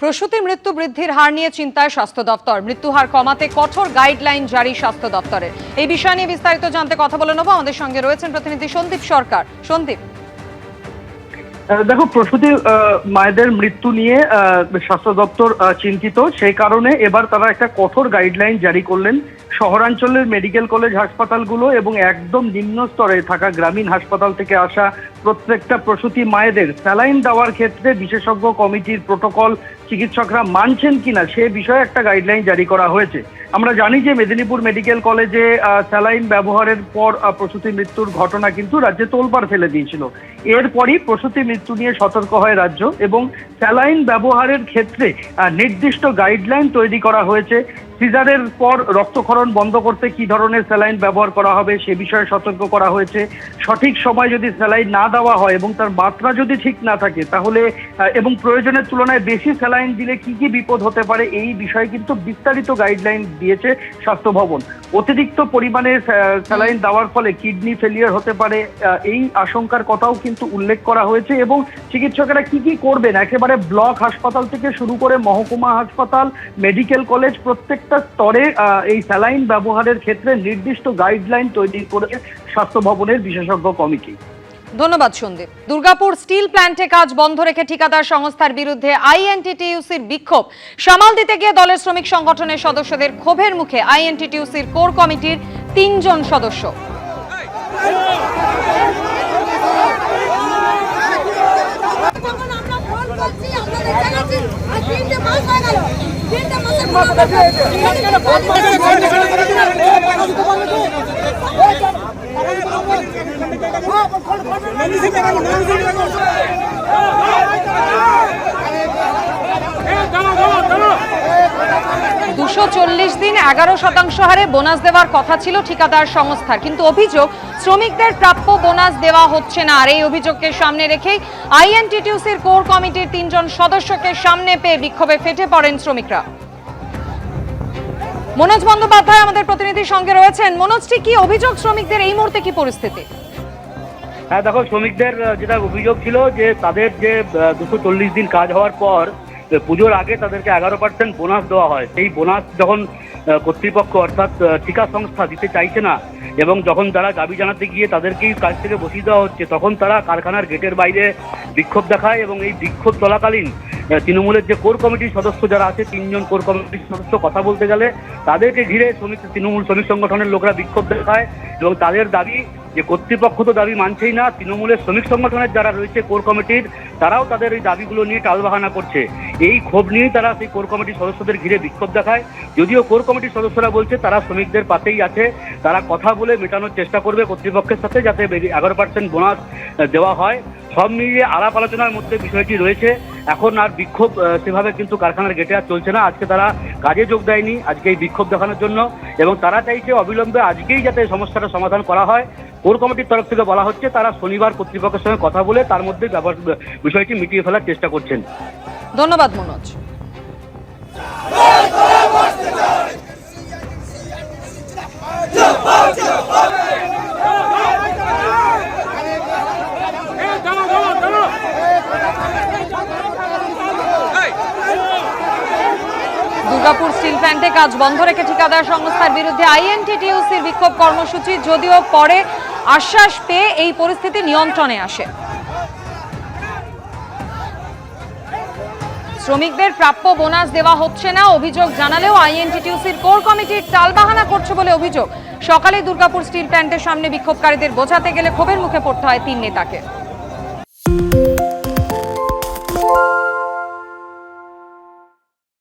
প্রসূতি মৃত্যু বৃদ্ধির হার নিয়ে চিন্তায় স্বাস্থ্য দপ্তর। মৃত্যু হার কমাতে কঠোর গাইডলাইন জারি স্বাস্থ্য দপ্তরের। এই বিষয় নিয়ে বিস্তারিত জানতে কথা বলে নেব। আমাদের সঙ্গে রয়েছেন প্রতিনিধি সন্দীপ সরকার। সন্দীপ। দেখো, প্রসূতি মায়েদের মৃত্যু নিয়ে স্বাস্থ্য দপ্তর চিন্তিত। সেই কারণে এবার তারা একটা কঠোর গাইডলাইন জারি করলেন শহরাঞ্চলের মেডিকেল কলেজ হাসপাতালগুলো এবং একদম নিম্ন স্তরে থাকা গ্রামীণ হাসপাতাল থেকে আসা প্রত্যেকটা প্রসূতি মায়েদের স্যালাইন দেওয়ার ক্ষেত্রে বিশেষজ্ঞ কমিটির প্রোটোকল চিকিৎসকরা মানছেন কিনা সে বিষয়ে একটা গাইডলাইন জারি করা হয়েছে। আমরা জানি যে মেদিনীপুর মেডিকেল কলেজে স্যালাইন ব্যবহারের পর প্রসূতি মৃত্যুর ঘটনা কিন্তু রাজ্যে তোলপাড় ফেলে দিয়েছিল। এরপরই প্রসূতি মৃত্যু নিয়ে সতর্ক হয় রাজ্য এবং স্যালাইন ব্যবহারের ক্ষেত্রে নির্দিষ্ট গাইডলাইন তৈরি করা হয়েছে। সিজারের পর রক্তক্ষরণ বন্ধ করতে কি ধরনের স্যালাইন ব্যবহার করা হবে সে বিষয়ে সতর্ক করা হয়েছে। সঠিক সময় যদি স্যালাইন না দেওয়া হয় এবং তার মাত্রা যদি ঠিক না থাকে, তাহলে এবং প্রয়োজনের তুলনায় বেশি স্যালাইন দিলে কি কি বিপদ হতে পারে এই বিষয়ে কিন্তু বিস্তারিত গাইডলাইন দিয়েছে স্বাস্থ্য ভবন। অতিরিক্ত পরিমাণে স্যালাইন দেওয়ার ফলে কিডনি ফেলিয়ার হতে পারে এই আশঙ্কার কথাও কিন্তু উল্লেখ করা হয়েছে এবং চিকিৎসকেরা কি কি করবেন? একেবারে ব্লক হাসপাতাল থেকে শুরু করে মহকুমা হাসপাতাল, মেডিকেল কলেজ প্রত্যেকটা স্তরে এই স্যালাইন ব্যবহারের ক্ষেত্রে নির্দিষ্ট গাইডলাইন তৈরি করেছে স্বাস্থ্য ভবনের বিশেষজ্ঞ কমিটি। ধন্যবাদ সন্দীপ। দুর্গাপুর স্টিল প্ল্যান্টে কাজ বন্ধ রেখে ঠিকাদার সংস্থার বিরুদ্ধে আইএনটিটিইউসির বিক্ষোভ। সামাল দিতে গিয়ে দলের শ্রমিক সংগঠনের সদস্যদের ক্ষোভের মুখে আইএনটিটিইউসির কোর কমিটির তিনজন সদস্য। আমরা ফোন করছি আপনাদের জানাচ্ছি আর তিনটে মাস হয়ে গেল তিনটে মাসে কোনো আমরা দুশো চল্লিশ দিন এগারো শতাংশ হারে বোনাস দেওয়ার কথা ছিল ঠিকাদার সংস্থার কিন্তু অভিযোগ, শ্রমিকদের প্রাপ্য বোনাস দেওয়া হচ্ছে না। আর এই অভিযোগকে সামনে রেখেই আইএনটিটিউসির কোর কমিটির তিনজন সদস্যকে সামনে পেয়ে বিক্ষোভে ফেটে পড়েন শ্রমিকরা। মনোজ বন্দ্যোপাধ্যায় আমাদের প্রতিনিধির সঙ্গে রয়েছেন। মনোজ ঠিক কি অভিযোগ শ্রমিকদের এই মুহূর্তে কি পরিস্থিতি? হ্যাঁ দেখো, শ্রমিকদের যেটা অভিযোগ ছিল যে তাদের যে দুশো চল্লিশ দিন কাজ হওয়ার পর পুজোর আগে তাদেরকে এগারো পার্সেন্ট বোনাস দেওয়া হয়। সেই বোনাস যখন কর্তৃপক্ষ অর্থাৎ ঠিকা সংস্থা দিতে চাইছে না, এবং যখন তারা দাবি জানাতে গিয়ে তাদেরকেই কাজ থেকে বসিয়ে দেওয়া হচ্ছে, তখন তারা কারখানার গেটের বাইরে বিক্ষোভ দেখায় এবং এই বিক্ষোভ চলাকালীন তৃণমূলের যে কোর কমিটির সদস্য যারা আছে, তিনজন কোর কমিটির সদস্য কথা বলতে গেলে, তাদেরকে ঘিরে শ্রমিক তৃণমূল শ্রমিক সংগঠনের লোকরা বিক্ষোভ দেখায় এবং তাদের দাবি যে কর্তৃপক্ষ তো দাবি মানছেই না, তৃণমূলের শ্রমিক সংগঠনের যারা রয়েছে কোর কমিটির, তারাও তাদের এই দাবিগুলো নিয়ে টালবাহানা করছে। এই ক্ষোভ নিয়েই তারা সেই কোর কমিটির সদস্যদের ঘিরে বিক্ষোভ দেখায়। যদিও কোর কমিটির সদস্যরা বলছে, তারা শ্রমিকদের পাশেই আছে, তারা কথা বলে মেটানোর চেষ্টা করবে কর্তৃপক্ষের সাথে যাতে এগারো পার্সেন্ট বোনাস দেওয়া হয়। সব মিলিয়ে আলাপ আলোচনার মধ্যে বিষয়টি রয়েছে। এখন আর বিক্ষোভ সেভাবে কিন্তু কারখানার গেটে আর চলছে না। আজকে তারা কাজে যোগ দেয়নি, আজকে এই বিক্ষোভ দেখানোর জন্য। এবং তারা চাইছে অবিলম্বে আজকেই যাতে সমস্যাটা সমাধান করা হয়। কোর কমিটির তরফ থেকে বলা হচ্ছে, তারা শনিবার কর্তৃপক্ষের সঙ্গে কথা বলে তার মধ্যে বিষয়টি মিটিয়ে ফেলার চেষ্টা করছেন। ধন্যবাদ, মনোজ। দুর্গাপুর স্টিল প্ল্যান্টে কাজ বন্ধ রেখে ঠিকাদার সংস্থার বিরুদ্ধে আইএনটিটিইউসির বিক্ষোভ কর্মসূচি, যদিও পরে আশ্বাস পেয়ে এই পরিস্থিতি নিয়ন্ত্রণে আসে। শ্রমিকদের প্রাপ্য বোনাস দেওয়া হচ্ছে না, অভিযোগ জানালেও আইএনটিটিউসির কোর কমিটির টালবাহানা করছে বলে অভিযোগ। সকালে দুর্গাপুর স্টিল প্ল্যান্টের সামনে বিক্ষোভকারীদের বোঝাতে গেলে ক্ষোভের মুখে পড়তে হয় তিন নেতাকে।